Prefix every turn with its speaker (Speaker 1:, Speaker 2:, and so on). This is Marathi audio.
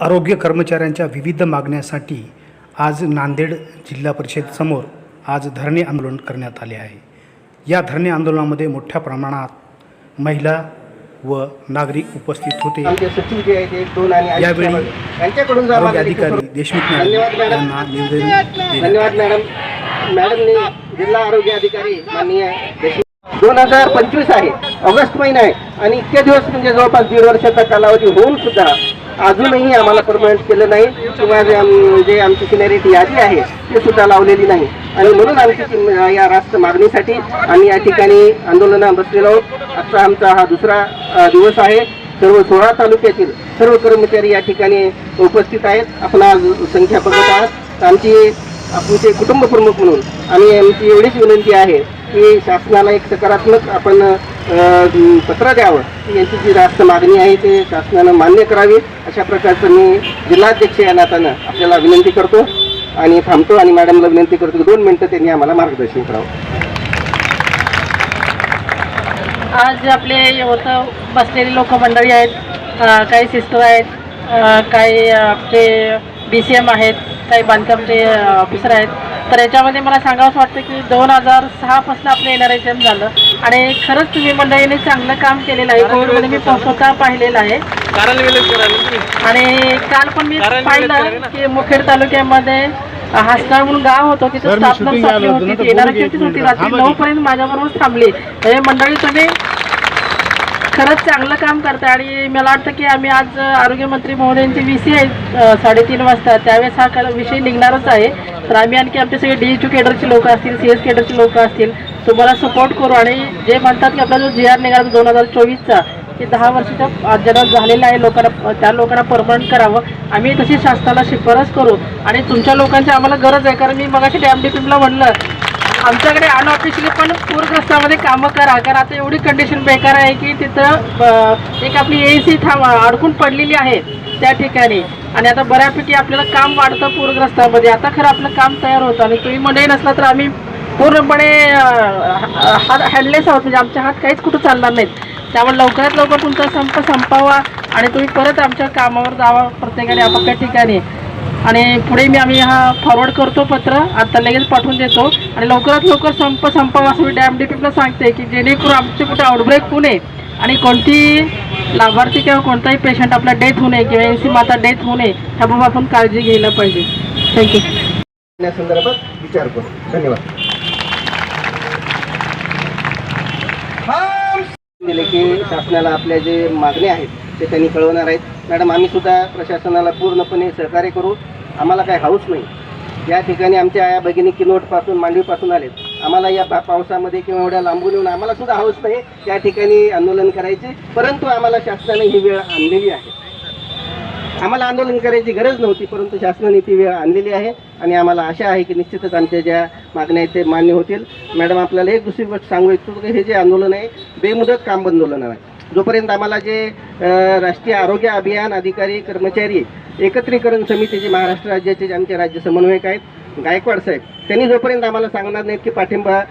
Speaker 1: आरोग्य कर्मचाऱ्यांच्या विविध मागण्यासाठी आज नांदेड जिल्हा परिषदेसमोर आज धरणे आंदोलन करण्यात आले आहे. या धरणे आंदोलनामध्ये मोठ्या प्रमाणात महिला व नागरिक उपस्थित होते. यावेळी आरोग्य अधिकारी देशमुख मॅडम. यांना निवेदन
Speaker 2: धन्यवाद मॅडम. मॅडमनी जिल्हा आरोग्य अधिकारी माननीय दोन हजार पंचवीस आहे ऑगस्ट महिना आहे आणि इतके दिवस म्हणजे जवळपास दीड वर्षाचा कालावधी होऊन सुद्धा अजूनही आम्हाला परमनंट केलं नाही. किंवा जे जे आमची सिनेरिटी यादी आहे ते सुद्धा लावलेली नाही. आणि म्हणून आमची या राष्ट्र मागणीसाठी आम्ही या ठिकाणी आंदोलनात बसलेलो आहोत. आजचा आमचा हा दुसरा दिवस आहे. सर्व सोळा तालुक्यातील सर्व कर्मचारी या ठिकाणी उपस्थित आहेत. आपण आज संख्या बघत आहात. आमची आमचे कुटुंब प्रमुख म्हणून आणि आमची एवढीच विनंती आहे की शासनाला एक सकारात्मक आपण पत्र द्यावं. यांची जी जास्त मागणी आहे ते शासनानं मान्य करावी. अशा प्रकारचं मी जिल्हाध्यक्ष या नात्यानं आपल्याला विनंती करतो. आणि थांबतो आणि मॅडमला विनंती करतो की दोन मिनटं त्यांनी आम्हाला मार्गदर्शन करावं.
Speaker 3: आज आपले होतं बसलेली लोकमंडळी आहेत काही सिस्टर आहेत काही आपले बी सी एम आहेत काही बांधकामचे ऑफिसर आहेत. तर याच्यामध्ये मला सांगावंसं वाटतं की दोन हजार सहापासून आपलं एन आर एच एम झालं. आणि खरंच तुम्ही मंडळीने चांगलं काम केलेलं आहे. कोविडमध्ये मी स्वतः पाहिलेलं आहे. आणि काल पण मी पाहिलं की मुखेड तालुक्यामध्ये हासनाळ म्हणून गाव होतं तिथं स्टाफ नर्स आपली होती ती येणार होती रात्री नऊ पर्यंत माझ्याबरोबर थांबली. म्हणजे मंडळी तुम्ही खरंच चांगलं काम करताय आणि मला वाटतं की आम्ही आज आरोग्यमंत्री महोदयांची वी सी आहे साडेतीन वाजता. त्यावेळेस हा कल- विषय निघणारच आहे. तर आम्ही आणखी आमचे सगळे डी एच केडरचे लोक असतील सी एस केडरचे लोक असतील तुम्हाला सपोर्ट करू आणि जे म्हणतात की आपला जो जी आर निघाला दोन हजार चोवीसचा की दहा वर्षाच्या आत ज्यांना झालेलं आहे. लोकांना त्या लोकांना परमनंट करावं. आम्ही तशी शासनाला शिफारस करू आणि तुमच्या लोकांची आम्हाला गरज आहे. कारण मी मगाशी डॅम डी पीला म्हणलं आमच्याकडे अनऑफिशियली पण पूरग्रस्तामध्ये कामं करा. कारण आता एवढी कंडिशन बेकार आहे की तिथं ब- एक आपली ए सी थांब अडकून पडलेली आहे त्या ठिकाणी. आणि आता बऱ्यापैकी आपल्याला काम वाढतं पूरग्रस्तामध्ये. आता खरं आपलं काम तयार होतं आणि तुम्ही मंडळी नसला तर आम्ही पूर्णपणे हात हॅडलेस आहोत. म्हणजे आमच्या हात काहीच कुठं चालणार नाहीत. त्यामुळे लवकरात लवकर तुमचा संप संपावा आणि तुम्ही परत आमच्या कामावर जावा प्रत्येकाने आपापल्या ठिकाणी. आणि पुढे मी आम्ही हा फॉरवर्ड करतो पत्र. आता लगेच पाठवून देतो. आणि लवकरात लवकर संप संपावा असं मी डॅम डीपीला सांगते की जेणेकरून आमचे कुठे आउटब्रेक होऊ नये आणि कोणती लाभार्थी किंवा कोणताही पेशंट आपला डेथ होऊ नये किंवा एन सी माता डेथ होऊ नये ह्याबाबत आपण काळजी घ्यायला पाहिजे. थँक्यू
Speaker 2: या संदर्भात विचार करू. धन्यवाद. दिले की शासनाला आपल्या जे मागण्या आहेत ते त्यांनी कळवणार आहेत. मॅडम आम्ही सुद्धा प्रशासनाला पूर्णपणे सहकार्य करू. आम्हाला काय हाऊस नाही. या ठिकाणी आमच्या आया भगिनी किनोटपासून मांडवीपासून आलेत. आम्हाला या पा पावसामध्ये किंवा एवढ्या लांबून येऊन आम्हाला सुद्धा हाऊस नाही. या ठिकाणी आंदोलन करायचे. परंतु आम्हाला शासनाने ही वेळ आणलेली आहे. आम्हाला आंदोलन करायची गरज नव्हती परंतु शासनाने ती वेळ आणलेली आहे आणि आम्हाला आशा आहे की निश्चितच आमच्या ज्या मागण्या आहेत ते मान्य होतील. मॅडम आपल्याला एक दुसरी गोष्ट सांगू इच्छितो की हे जे आंदोलन आहे बेमुदत काम आंदोलन आहे. जोपर्यंत आम्हाला जे राष्ट्रीय आरोग्य अभियान अधिकारी कर्मचारी एकत्रीकरण समितीचे महाराष्ट्र राज्याचे जे आमचे राज्य समन्वयक आहेत गायकवाड साहेब त्यांनी जोपर्यंत आम्हाला सांगणार नाहीत की पाठिंबा